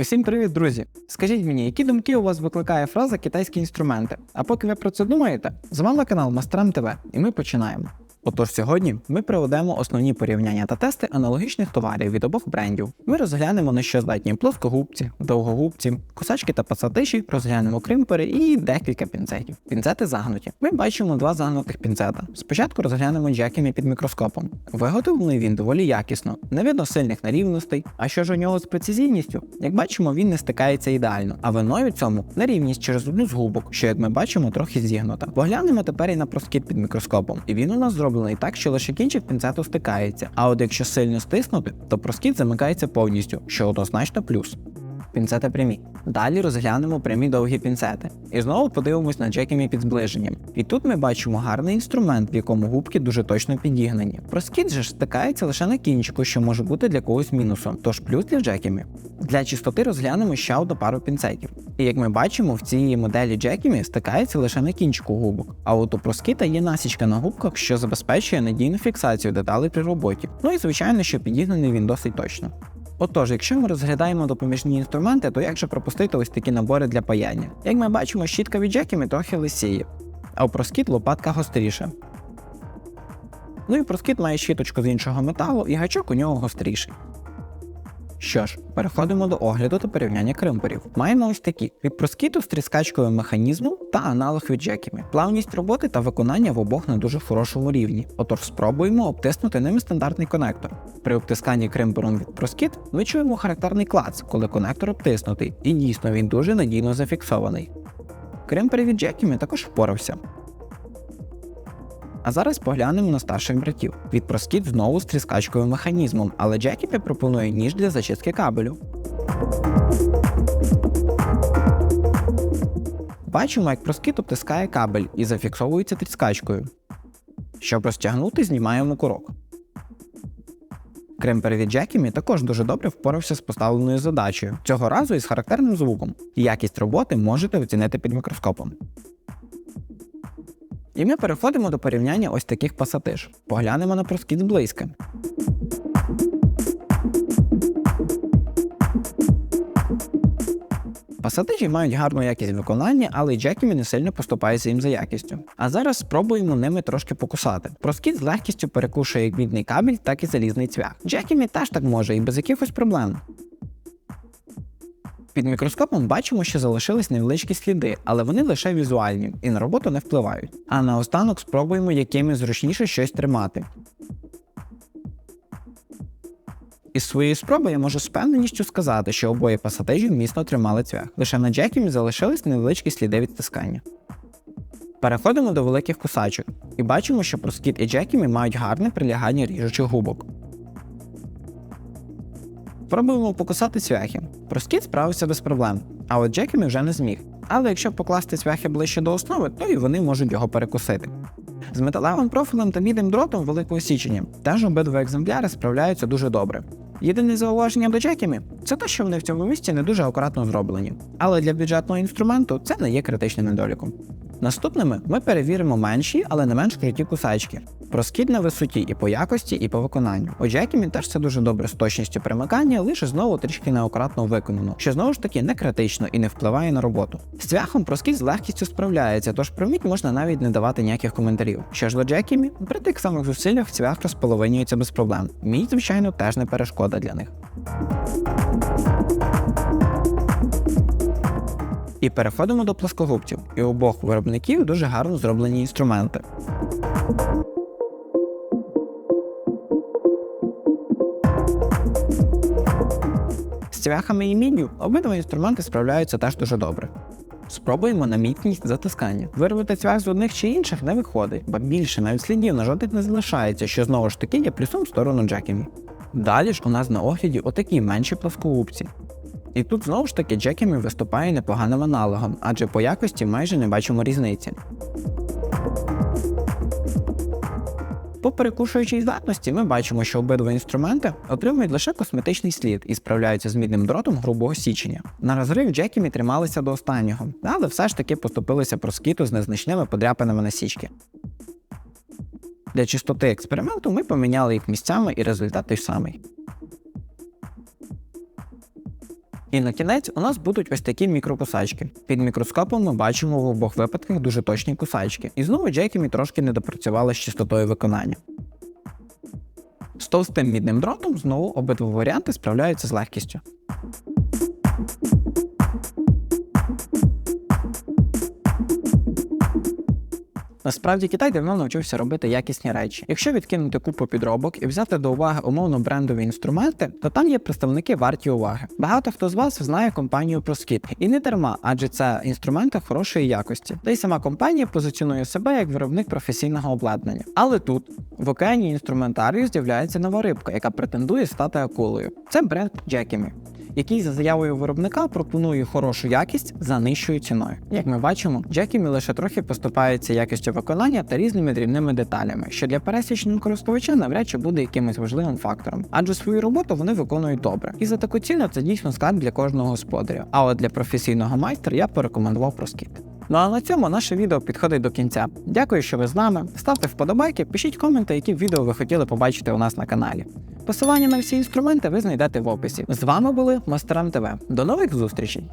Усім привіт, друзі! Скажіть мені, які думки у вас викликає фраза китайські інструменти? А поки ви про це думаєте, з вами канал Мастрем ТВ, і ми починаємо. Отож, сьогодні ми проведемо основні порівняння та тести аналогічних товарів від обох брендів. Ми розглянемо на що здатні плоскогубці, довгогубці, кусачки та пасатиші, розглянемо кримпери і декілька пінцетів. Пінцети загнуті. Ми бачимо два загнутих пінцета. Спочатку розглянемо джекімі під мікроскопом. Виготовлений він доволі якісно, не видно сильних нерівностей. А що ж у нього з прецизійністю? Як бачимо, він не стикається ідеально, а виною цьому нерівність через одну з губок, що як ми бачимо, трохи зігнута. Поглянемо тепер і на проскіт під мікроскопом, і він у нас зроблений так, що лише кінчик пінцету стикається. А от якщо сильно стиснути, то проскіт замикається повністю, що однозначно плюс. Пінцети прямі. Далі розглянемо прямі довгі пінцети. І знову подивимось на джекімі під зближенням. І тут ми бачимо гарний інструмент, в якому губки дуже точно підігнані. Проскіт же ж стикається лише на кінчику, що може бути для когось мінусом, тож плюс для джекімі. Для чистоти розглянемо ще одну пару пінцетів. І як ми бачимо, в цій моделі джекімі стикається лише на кінчику губок. А от у проскіта є насічка на губках, що забезпечує надійну фіксацію деталей при роботі. Ну і звичайно, що підігнаний він досить точно. Отож, якщо ми розглядаємо допоміжні інструменти, то як же пропустити ось такі набори для паяння? Як ми бачимо, щітка від джекіми трохи лисіє, а у проскіт лопатка гостріша. Ну і проскіт має щіточку з іншого металу, і гачок у нього гостріший. Що ж, переходимо до огляду та порівняння кримперів. Маємо ось такі від проскіту з тріскачковим механізмом та аналог від джекіми. Плавність роботи та виконання в обох на дуже хорошому рівні. Отож, спробуємо обтиснути ними стандартний конектор. При обтисканні кримпером від проскіт ми чуємо характерний клац, коли конектор обтиснутий, і дійсно він дуже надійно зафіксований. Кримпер від джекіми також впорався. А зараз поглянемо на старших братів. Від проскіт знову з тріскачковим механізмом, але Джекіпі пропонує ніж для зачистки кабелю. Бачимо, як проскіт обтискає кабель і зафіксовується тріскачкою. Щоб розтягнути, знімаємо курок. Кремпер від Джекімі також дуже добре впорався з поставленою задачею, цього разу із характерним звуком. Якість роботи можете оцінити під мікроскопом. І ми переходимо до порівняння ось таких пасатиж. Поглянемо на проскіт зблизька. Пасатижі мають гарну якість виконання, але джекімі не сильно поступаються їм за якістю. А зараз спробуємо ними трошки покусати. Проскіт з легкістю перекушує як мідний кабель, так і залізний цвях. Джекімі теж так може і без якихось проблем. Під мікроскопом бачимо, що залишились невеличкі сліди, але вони лише візуальні і на роботу не впливають. А наостанок спробуємо якими зручніше щось тримати. Із своєї спроби я можу з певненістю сказати, що обоє пасатижі міцно тримали цвях. Лише на джекімі залишились невеличкі сліди відтискання. Переходимо до великих кусачок і бачимо, що проскіт і джекімі мають гарне прилягання ріжучих губок. Пробуємо покусати цвяхи. Проскіт справився без проблем, а от Джекімі вже не зміг. Але якщо покласти цвяхи ближче до основи, то і вони можуть його перекусити. З металевим профілем та мідним дротом великого січення теж обидва екземпляри справляються дуже добре. Єдине зауваження до Джекімі це те, що вони в цьому місці не дуже акуратно зроблені. Але для бюджетного інструменту це не є критичним недоліком. Наступними ми перевіримо менші, але не менш круті кусачки. Проскід на висоті і по якості, і по виконанню. У Джекімі теж це дуже добре з точністю примикання, лише знову трішки неакуратно виконано, що знову ж таки не критично і не впливає на роботу. З цвяхом проскід з легкістю справляється, тож про мідь можна навіть не давати ніяких коментарів. Що ж до Джекімі, при тих самих зусиллях цвях розполовинюється без проблем. Мідь, звичайно, теж не перешкода для них. І переходимо до плоскогубців. І обох виробників дуже гарно зроблені інструменти. З цвяхами і міддю обидва інструменти справляються теж дуже добре. Спробуємо на міцність затискання. Вирвати цвях з одних чи інших не виходить, бо більше навіть слідів на жодних не залишається, що знову ж таки є плюсом в сторону Джекімі. Далі ж у нас на огляді отакі менші плоскогубці. І тут знову ж таки Джекімі виступає непоганим аналогом, адже по якості майже не бачимо різниці. По перекушуючій здатності ми бачимо, що обидва інструменти отримують лише косметичний слід і справляються з мідним дротом грубого січення. На розрив Джекімі трималися до останнього, але все ж таки поступилися про скіту з незначними подряпинами на січки. Для чистоти експерименту ми поміняли їх місцями і результат той самий. І на кінець у нас будуть ось такі мікрокусачки. Під мікроскопом ми бачимо в обох випадках дуже точні кусачки. І знову Джекімі трошки не допрацювали з чистотою виконання. З товстим мідним дротом знову обидва варіанти справляються з легкістю. Насправді Китай давно навчився робити якісні речі. Якщо відкинути купу підробок і взяти до уваги умовно брендові інструменти, то там є представники варті уваги. Багато хто з вас знає компанію ProSkit. і не дарма, адже це інструменти хорошої якості. Та й сама компанія позиціонує себе як виробник професійного обладнання. Але тут в океані інструментарію з'являється нова рибка, яка претендує стати акулою. Це бренд Джекімі який за заявою виробника пропонує хорошу якість за нижчою ціною. Як ми бачимо, Джекімі лише трохи поступається якістю виконання та різними дрібними деталями, що для пересічного користувача навряд чи буде якимось важливим фактором, адже свою роботу вони виконують добре. І за таку ціну це дійсно скарб для кожного господаря. А от для професійного майстра я порекомендував проскіт. Ну а на цьому наше відео підходить до кінця. Дякую, що ви з нами. Ставте вподобайки, пишіть коменти, які відео ви хотіли побачити у нас на каналі. Посилання на всі інструменти ви знайдете в описі. З вами були Мастерам ТВ. До нових зустрічей!